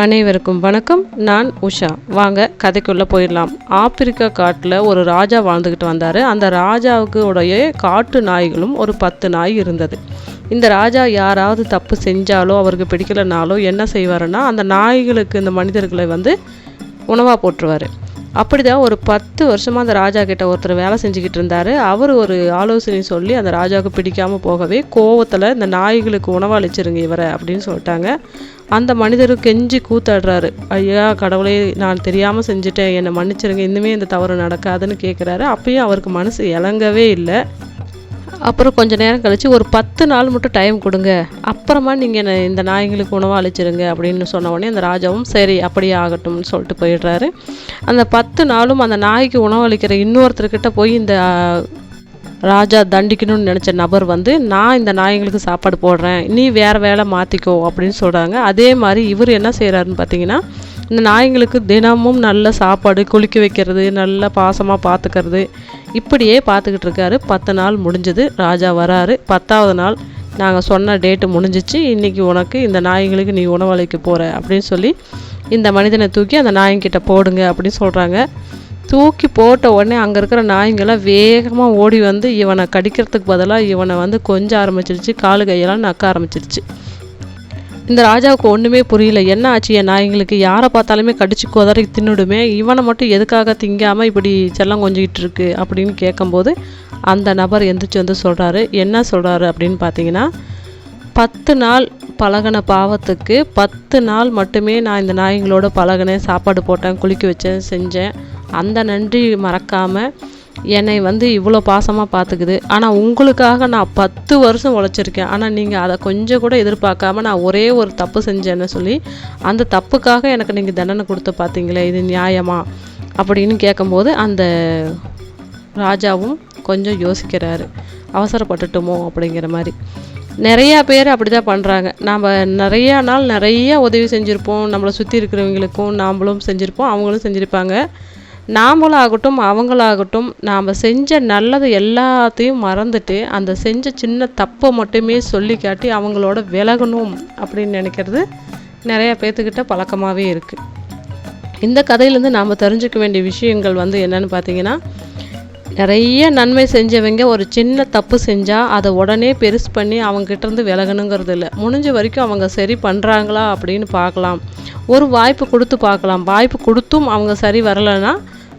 அனைவருக்கும் வணக்கம். நான் உஷா. வாங்க கதைக்குள்ளே போயிடலாம். ஆப்பிரிக்கா காட்டில் ஒரு ராஜா வாழ்ந்துக்கிட்டு வந்தார். அந்த ராஜாவுக்கு உடைய காட்டு நாய்களும் ஒரு பத்து நாய் இருந்தது. இந்த ராஜா யாராவது தப்பு செஞ்சாலோ அவருக்கு பிடிக்கலனாலோ என்ன செய்வாருன்னா அந்த நாய்களுக்கு இந்த மனிதர்களை வந்து உணவாக போட்டுருவார். அப்படி தான் ஒரு பத்து வருஷமாக அந்த ராஜா கிட்ட ஒருத்தர் வேலை செஞ்சுக்கிட்டு இருந்தார். அவர் ஒரு ஆலோசனை சொல்லி அந்த ராஜாவுக்கு பிடிக்காமல் போகவே கோவத்தில் இந்த நாய்களுக்கு உணவளிச்சிருங்க இவரை அப்படின்னு சொல்லிட்டாங்க. அந்த மனிதர் கெஞ்சி கூத்தாடுறாரு. ஐயா கடவுளே நான் தெரியாமல் செஞ்சுட்டேன். என்னை மன்னிச்சிருங்க. இன்னுமே இந்த தவறு நடக்காதுன்னு கேட்குறாரு அப்பயும் அவருக்கு மனசு இறங்கவே இல்லை. அப்புறம் கொஞ்சம் நேரம் கழித்து ஒரு பத்து நாள் மட்டும் டைம் கொடுங்க. அப்புறமா நீங்கள் இந்த நாய்களுக்கு உணவாக அழிச்சிருங்க அப்படின்னு சொன்ன உடனே அந்த ராஜாவும் சரி அப்படியே ஆகட்டும்னு சொல்லிட்டு போயிடுறாரு. அந்த பத்து நாளும் அந்த நாய்க்கு உணவு அளிக்கிற இன்னொருத்தர்கிட்ட போய் இந்த ராஜா தண்டிக்கணும்னு நினச்ச நபர் வந்து நான் இந்த நாயங்களுக்கு சாப்பாடு போடுறேன். நீ வேறு வேலை மாற்றிக்கோ அப்படின்னு சொல்கிறாங்க அதே மாதிரி இவர் என்ன செய்கிறாருன்னு பார்த்தீங்கன்னா இந்த நாயங்களுக்கு தினமும் நல்ல சாப்பாடு குளிக்க வைக்கிறது நல்ல பாசமாக பார்த்துக்கிறது இப்படியே பார்த்துக்கிட்டு இருக்காரு. பத்து நாள் முடிஞ்சது ராஜா வராரு. பத்தாவது நாள் நாங்கள் சொன்ன டேட்டு முடிஞ்சிச்சு. இன்றைக்கி உனக்கு இந்த நாயங்களுக்கு நீ உணவளிக்க போகிற அப்படின்னு சொல்லி இந்த மனிதனை தூக்கி அந்த நாயங்கிட்ட போடுங்க அப்படின்னு சொல்கிறாங்க தூக்கி போட்ட உடனே அங்கே இருக்கிற நாய்ங்களாம் வேகமாக ஓடி வந்து இவனை கடிக்கிறதுக்கு பதிலாக இவனை வந்து கொஞ்சம் ஆரம்பிச்சிருச்சு காலு கையெல்லாம் நக்க ஆரம்பிச்சிருச்சு. இந்த ராஜாவுக்கு ஒன்றுமே புரியல. என்ன ஆச்சு? என் நாய்ங்களுக்கு யாரை பார்த்தாலுமே கடிச்சு குதறி தின்னுடுமே. இவனை மட்டும் எதுக்காக திங்காமல் இப்படி செல்லம் கொஞ்சிக்கிட்டு இருக்கு? அப்படின்னு கேட்கும்போது அந்த நபர் எந்திரிச்சு வந்து சொல்கிறாரு என்ன சொல்கிறாரு அப்படின்னு பார்த்தீங்கன்னா பத்து நாள் பழகின பாவத்துக்கு பத்து நாள் மட்டுமே நான் இந்த நாய்ங்களோட பழகினேன் சாப்பாடு போட்டேன் குளிக்க வச்சேன் செஞ்சேன். அந்த நன்றி மறக்காமல் என்னை வந்து இவ்வளோ பாசமாக பார்த்துக்குது ஆனால் உங்களுக்காக நான் பத்து வருஷம் உழைச்சிருக்கேன். ஆனால் நீங்கள் அதை கொஞ்சம் கூட எதிர்பார்க்காம நான் ஒரே ஒரு தப்பு செஞ்சேன்னு சொல்லி அந்த தப்புக்காக எனக்கு நீங்கள் தண்டனை கொடுத்து பார்த்தீங்களே இது நியாயமா? அப்படின்னு கேட்கும்போது அந்த ராஜாவும் கொஞ்சம் யோசிக்கிறாரு. அவசரப்பட்டுட்டோமோ அப்படிங்கிற மாதிரி. நிறையா பேர் அப்படி தான் பண்ணுறாங்க நாம் நிறையா நாள் நிறையா உதவி செஞ்சுருப்போம். நம்மளை சுற்றி இருக்கிறவங்களுக்கும் நாம்ளும் செஞ்சுருப்போம். அவங்களும் செஞ்சுருப்பாங்க. நாமளாகட்டும் அவங்களாகட்டும் நாம் செஞ்ச நல்லது எல்லாத்தையும் மறந்துட்டு அந்த செஞ்ச சின்ன தப்பை மட்டுமே சொல்லி காட்டி அவங்களோட விலகணும் அப்படின்னு நினைக்கிறது நிறையா பேர்த்துக்கிட்ட பழக்கமாகவே இருக்குது இந்த கதையிலேருந்து நாம் தெரிஞ்சுக்க வேண்டிய விஷயங்கள் வந்து என்னென்னு பார்த்தீங்கன்னா நிறைய நன்மை செஞ்சவங்க ஒரு சின்ன தப்பு செஞ்சால் அதை உடனே பெருசு பண்ணி அவங்ககிட்டருந்து விலகணுங்கிறது இல்லை. முடிஞ்ச வரைக்கும் அவங்க சரி பண்ணுறாங்களா அப்படின்னு பார்க்கலாம். ஒரு வாய்ப்பு கொடுத்து பார்க்கலாம். வாய்ப்பு கொடுத்தும் அவங்க சரி வரலைன்னா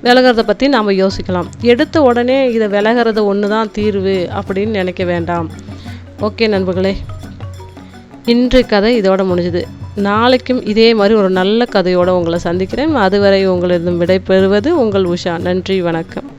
விலகிறத பற்றி நாம் யோசிக்கலாம். எடுத்த உடனே இதை விலகிறது ஒன்று தான் தீர்வு அப்படின்னு நினைக்க வேண்டாம். ஓகே நண்பர்களே இன்று கதை இதோட முடிஞ்சுது. நாளைக்கும் இதே மாதிரி ஒரு நல்ல கதையோடு உங்களை சந்திக்கிறேன். அதுவரை உங்களிடம் விடைபெறுவது உங்கள் உஷா. நன்றி வணக்கம்.